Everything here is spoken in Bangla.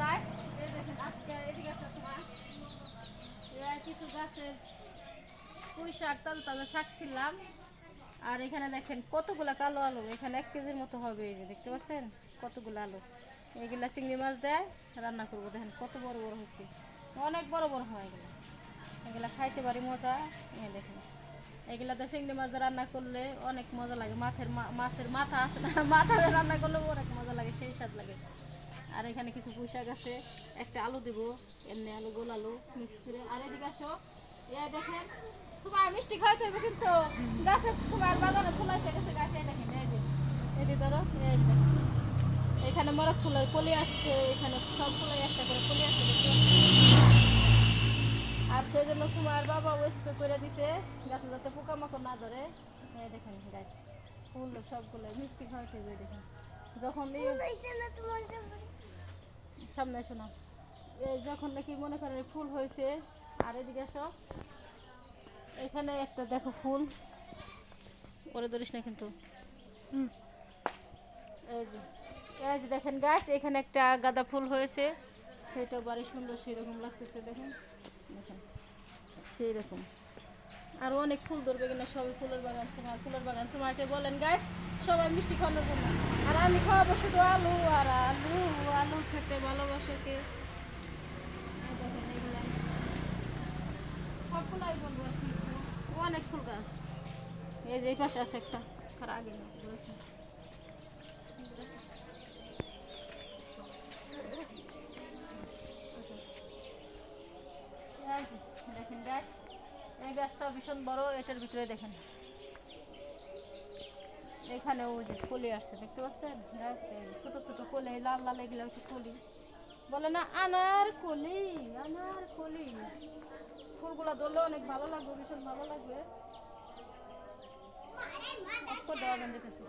গাছ কিছু গাছের পুঁই শাক, তাজা তাজা শাক ছিলাম। আর এখানে দেখেন কতগুলা কালো আলু, এখানে এক কেজির মতো হবে, এই যে দেখতে পাচ্ছেন? কতগুলো আলু। এগুলা চিংড়ি মাছ দেয়, রান্না করব। দেখেন কত বড় বড় হয়েছে। অনেক বড় বড় হয় এগুলো। এগুলা খাইতে পারি মজা, এই দেখেন। এগুলাতে চিংড়ি মাছ রান্না করলে অনেক মজা লাগে। মাছের মাছের মাথা আছে না, মাথা রান্না করলে অনেক মজা লাগে, সেই স্বাদ লাগে। আর এখানে কিছু পুঁই আছে। একটা আলু দেবো, এমনি আলু, গোল আলু মিক্স করে। আর এদিকে আসো। এ দেখেন সময় মিষ্টি খাওয়াতে হবে কিন্তু গাছে সময় বাগানে ফুল এসে গেছে গাছে দেখেন, এই যে। ধরো। এখানে মরক ফুলের কলি আসছে, এখানে সব ফুলের একটা করে কলি আসছে আর সেই জন্য সময়ের বাবা স্প্রে করে দিছে, গাছে যাতে পোকামাকড় না ধরে। দেখেন গাছ ফুল সবগুলো মিষ্টি খাওয়াতে হবে দেখেন। যখন সামনে এসো না। এই যখন নাকি মনে করেন ফুল হয়েছে আর এদিকে এসো এখানে একটা দেখো ফুল। পরে ধরিস না কিন্তু। এই যে এই যে দেখেন গাছ এখানে একটা গাঁদা ফুল হয়েছে। সেটা বাড়ি সুন্দর সেরকম লাগতেছে দেখেন। দেখেন সেই রকম আর অনেক ফুল ধরবে কিনা সবাই ফুলের বাগান সময় ফুলের বাগান সময়কে বলেন গাছ সবাই মিষ্টি খাওয়ানোর জন্য। আর আমি খাওয়াবো শুধু আলু আর আলু আলু খেতে ভালোবাসে কে? বলব আর অনেক ফুল গাছ। এই যে পাশে আছে একটা। আগে না, রয়েছে। এই যে, দেখেন গাছ এই গাছটা ভীষণ বড়, এটার ভিতরে দেখেন। এখানে ওই যে কলি আসছে, দেখতে পাচ্ছেন? ছোট ছোট কলি লাল লাল এগুলো হচ্ছে কলি। বলে না, আনার কলি আনার কলি। ফুলগুলো ধরলে অনেক ভালো লাগবে, ভীষণ ভালো লাগবে। দেওয়া যেতেছে